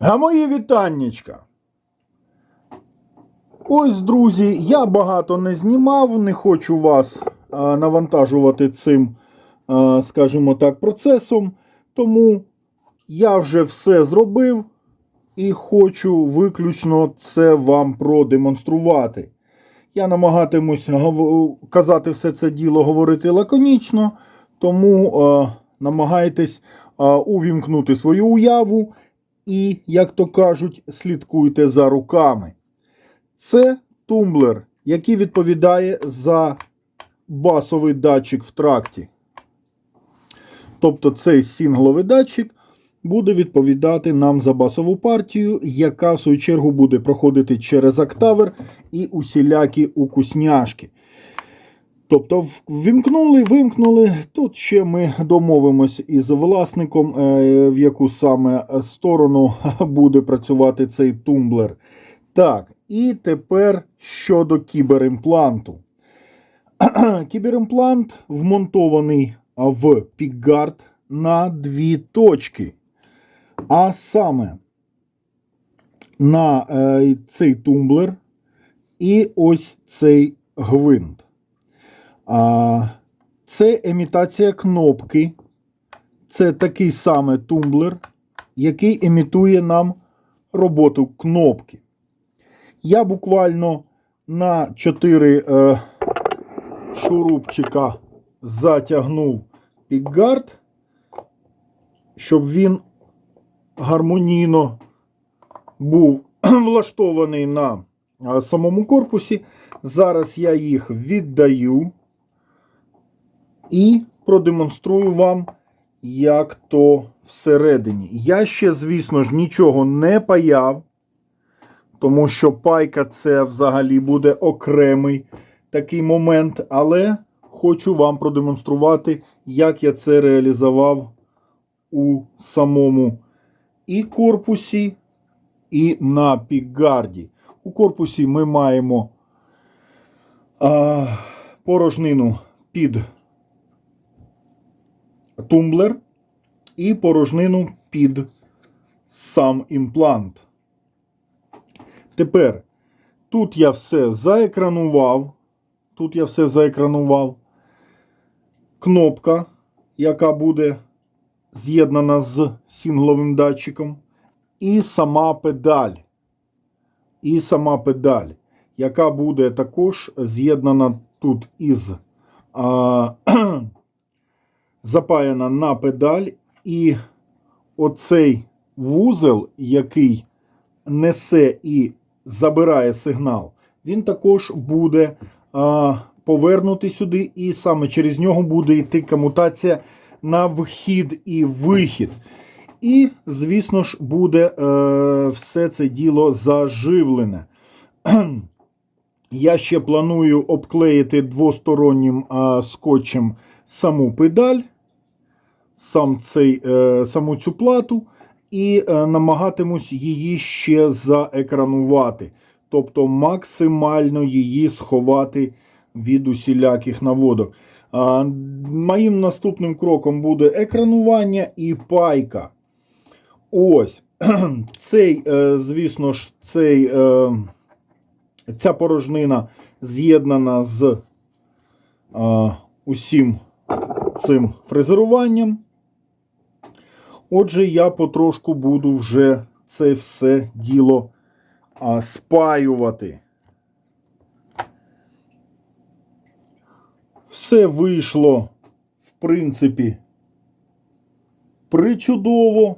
А мої вітаннячка. Ось, друзі, я багато не знімав, не хочу вас навантажувати цим, скажімо так, процесом. Тому я вже все зробив і хочу виключно це вам продемонструвати. Я намагатимусь казати все це діло, говорити лаконічно, тому намагайтесь увімкнути свою уяву і, як то кажуть, слідкуйте за руками. Це тумблер, який відповідає за басовий датчик в тракті. Тобто цей сінгловий датчик буде відповідати нам за басову партію, яка в свою чергу буде проходити через октавер і усілякі укусняшки. Тобто, в- ввімкнули, вимкнули. Тут ще ми домовимось із власником, е, в яку саме сторону буде працювати цей тумблер. Так, і тепер щодо кіберимпланту. Кіберимплант вмонтований в пікгард на дві точки. А саме на е, цей тумблер і ось цей гвинт. А, це емітація кнопки. Це такий самий тумблер, який емітує нам роботу кнопки. Я буквально на 4 е, шурупчика затягнув пікгард, щоб він гармонійно був влаштований на е, самому корпусі. Зараз я їх віддаю і продемонструю вам, як то всередині. Я ще, звісно ж, нічого не паяв, тому що пайка це взагалі буде окремий такий момент, але хочу вам продемонструвати, як я це реалізував у самому і корпусі, і на пікгарді. У корпусі ми маємо а, порожнину під тумблер і порожнину під сам імплант. Тепер тут я все заекранував. Тут я все заекранував. Кнопка, яка буде з'єднана з сінгловим датчиком, і сама педаль. І сама педаль, яка буде також з'єднана тут із а, запаяна на педаль, і оцей вузел, який несе і забирає сигнал, він також буде а, повернутий сюди, і саме через нього буде йти комутація на вхід і вихід. І, звісно ж, буде е, все це діло заживлене. Я ще планую обклеїти двостороннім а, скотчем саму педаль, сам цей, е, саму цю плату, і е, намагатимусь її ще заекранувати. Тобто максимально її сховати від усіляких наводок. Моїм наступним кроком буде екранування і пайка. Ось. Цей, е, звісно ж, цей, ця порожнина з'єднана з усім цим фрезеруванням. Отже, я потрошку буду вже це все діло а, спаювати. Все вийшло, в принципі, причудово.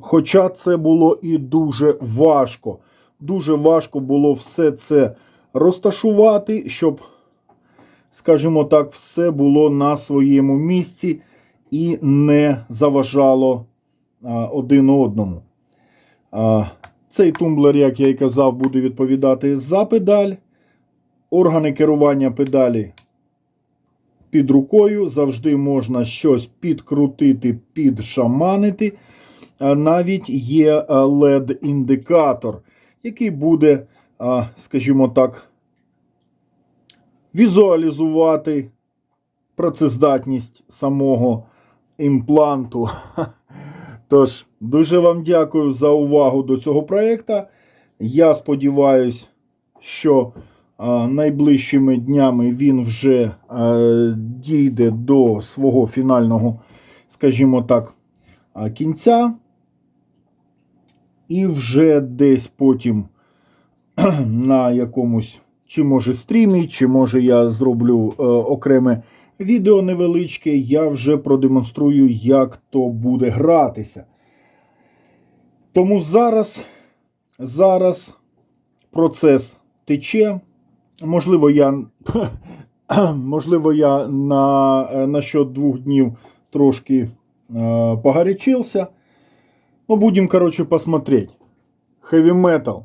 Хоча це було і дуже важко. Дуже важко було все це розташувати, щоб, скажімо так, все було на своєму місці і не заважало один одному. Цей тумблер, як я і казав, буде відповідати за педаль. Органи керування педалі під рукою. Завжди можна щось підкрутити, підшаманити. Навіть є LED-індикатор, який буде, скажімо так, візуалізувати працездатність самого імпланту. Тож, дуже вам дякую за увагу до цього проєкту. Я сподіваюся, що найближчими днями він вже е, дійде до свого фінального, скажімо так, кінця. І вже десь потім на якомусь, чи може стрімі, чи може я зроблю е, окреме відео невеличке, я вже продемонструю, як то буде гратися. Тому зараз, зараз процес тече. Можливо, я, можливо, я на, на счет двох днів трошки е, погарячився. Ну, будем, короче, посмотреть. Heavy Metal.